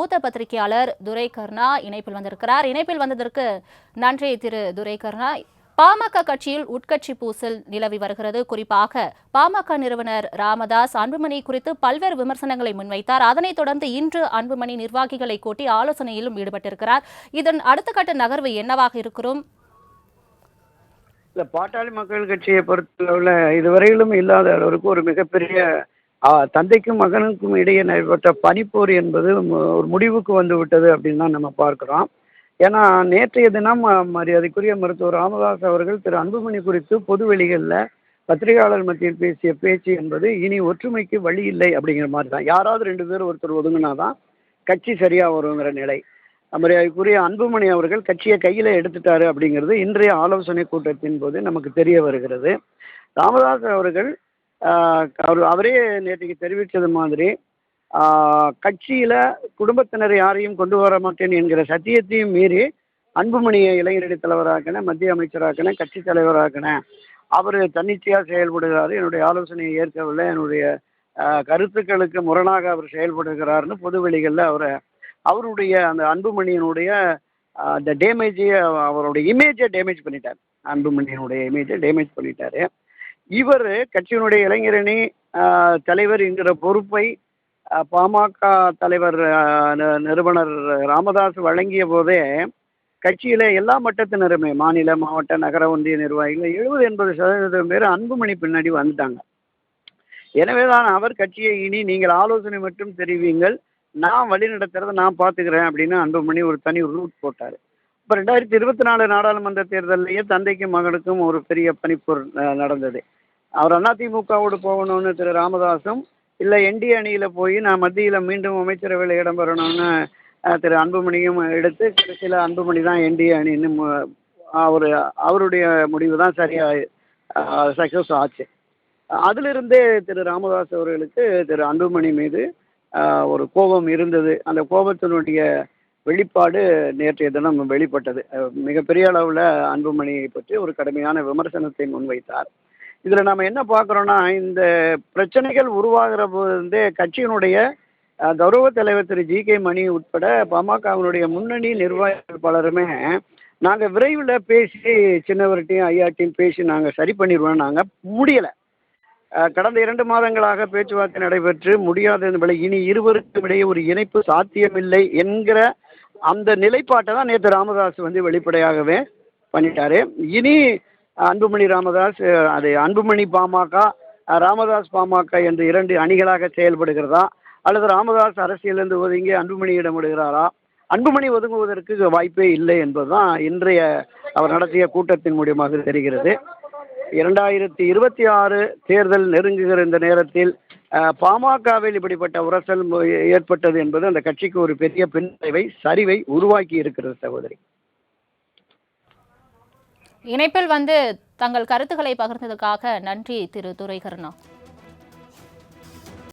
மூத்த பத்திரிகையாளர் துரை கர்ணா இணைப்பில் வந்திருக்கிறார். இணைப்பில் வந்ததற்கு நன்றி திரு துரை கர்ணா பாமக கட்சியில் உட்கட்சி பூசல் நிலவி வருகிறது. குறிப்பாக பாமக நிறுவனர் ராமதாஸ் அன்புமணி குறித்து பல்வேறு விமர்சனங்களை முன்வைத்தார். அதனைத் தொடர்ந்து இன்று அன்புமணி நிர்வாகிகளை கூட்டி ஆலோசனையிலும் ஈடுபட்டிருக்கிறார். இதன் அடுத்த கட்ட நகர்வு என்னவாக இருக்கிறோம்? பாட்டாளி மக்கள் கட்சியை பொறுத்தளவில் இதுவரையிலும் இல்லாத அளவிற்கு ஒரு மிகப்பெரிய தந்தைக்கும் மகனுக்கும் இடையே நடைபெற்ற பனிப்போர் என்பது ஒரு முடிவுக்கு வந்து விட்டது அப்படின்னு தான் நம்ம பார்க்கிறோம். ஏன்னா நேற்றைய தினம் மரியாதைக்குரிய மருத்துவர் ராமதாஸ் அவர்கள் திரு. அன்புமணி குறித்து பொது வெளிகளில் பத்திரிகையாளர் மத்தியில் பேசிய பேச்சு என்பது இனி ஒற்றுமைக்கு வழி இல்லை அப்படிங்கிற மாதிரி தான். யாராவது ரெண்டு பேர் ஒருத்தர் ஒதுங்கினாதான் கட்சி சரியாக வருங்கிற நிலை. மரியாதைக்குரிய அன்புமணி அவர்கள் கட்சியை கையில் எடுத்துட்டாரு அப்படிங்கிறது இன்றைய ஆலோசனை கூட்டத்தின் போது நமக்கு தெரிய வருகிறது. ராமதாஸ் அவர்கள் அவர் அவரே நேற்றுக்கு தெரிவித்தது மாதிரி கட்சியில் குடும்பத்தினர் யாரையும் கொண்டு வர மாட்டேன் என்கிற சத்தியத்தையும் மீறி அன்புமணியை இளைஞரடி தலைவராக்கின மத்திய அமைச்சராக்கின கட்சி தலைவராக்கின அவர் தன்னிச்சையாக செயல்படுகிறார். என்னுடைய ஆலோசனையை ஏற்கவில்லை. என்னுடைய கருத்துக்களுக்கு முரணாக அவர் செயல்படுகிறார்னு பொதுவெளிகளில் அவரை அவருடைய அந்த அன்புமணியினுடைய அந்த டேமேஜையை அவருடைய இமேஜை டேமேஜ் பண்ணிட்டார். அன்புமணியினுடைய இமேஜை டேமேஜ் பண்ணிட்டாரு. இவர் கட்சியினுடைய இளைஞரணி தலைவர் என்கிற பொறுப்பை பாமக தலைவர் நிறுவனர் ராமதாஸ் வழங்கிய போதே கட்சியில எல்லா மட்டத்தினருமே மாநில மாவட்ட நகர ஒன்றிய நிர்வாகிகள் எழுபது எண்பது சதவீதம் பேர் அன்புமணி பின்னாடி வந்துட்டாங்க. எனவே தான் அவர் கட்சியை இனி நீங்கள் ஆலோசனை மட்டும் தெரிவிங்கள் நான் வழி நடத்துறதை நான் பார்த்துக்கிறேன் அப்படின்னு அன்புமணி ஒரு தனி ரூட் போட்டார். இப்போ ரெண்டாயிரத்தி இருபத்தி நாலு நாடாளுமன்ற தேர்தலையே தந்தைக்கும் மகனுக்கும் ஒரு பெரிய பனிப்போர் நடந்தது. அவர் அதிமுகவோடு போகணும்னு திரு ராமதாஸும் இல்லை என்டிஏ அணியில் போய் நான் மத்தியில் மீண்டும் அமைச்சரவையில் இடம் பெறணும்னு திரு அன்புமணியும் எடுத்து கடைசியில் அன்புமணி தான் என்டிஏ அணின்னு அவர் அவருடைய முடிவு தான் சரியாக சக்ஸஸ் ஆச்சு. அதிலிருந்தே திரு ராமதாஸ் அவர்களுக்கு திரு அன்புமணி மீது ஒரு கோபம் இருந்தது. அந்த கோபத்தினுடைய வெளிப்பாடு நேற்றைய தினம் வெளிப்பட்டது. மிகப்பெரிய அளவில் அன்புமணியை பற்றி ஒரு கடுமையான விமர்சனத்தை முன்வைத்தார். இதில் நம்ம என்ன பார்க்குறோன்னா இந்த பிரச்சனைகள் உருவாகிற போதே கட்சியினுடைய கௌரவ தலைவர் திரு. ஜி. கே. மணி உட்பட பாமகவினுடைய முன்னணி நிர்வாகிகள் பலருமே நாங்கள் விரைவில் பேசி சின்னவர்கிட்டையும் ஐயாட்டையும் பேசி நாங்கள் சரி பண்ணிடுவோம் நாங்கள் முடியலை. கடந்த இரண்டு மாதங்களாக பேச்சுவார்த்தை நடைபெற்று முடியாத விலை இனி இருவருக்கும் இடையே ஒரு இணைப்பு சாத்தியமில்லை என்கிற அந்த நிலைப்பாட்டை தான் நேற்று ராமதாஸ் வந்து வெளிப்படையாகவே பண்ணிட்டாரு. இனி அன்புமணி ராமதாஸ் அது அன்புமணி பாமக ராமதாஸ் பாமக என்று இரண்டு அணிகளாக செயல்படுகிறதா? அல்லது ராமதாஸ் அரசியலிருந்து ஒதுங்கி அன்புமணியிடம் விடுகிறாரா? அன்புமணி ஒதுங்குவதற்கு வாய்ப்பே இல்லை என்பதுதான் இன்றைய அவர் நடத்திய கூட்டத்தின் மூலியமாக தெரிகிறது. இரண்டாயிரத்தி இருபத்தி ஆறு தேர்தல் நெருங்குகிற இந்த நேரத்தில் பாமகவில் இப்படிப்பட்ட உரசல் ஏற்பட்டது என்பது அந்த கட்சிக்கு ஒரு பெரிய பின்னடைவை சரிவை உருவாக்கி இருக்கிறது சகோதரி. இணைப்பில் வந்து தங்கள் கருத்துக்களை பகிர்ந்ததுக்காக நன்றி திரு துரைகருணா.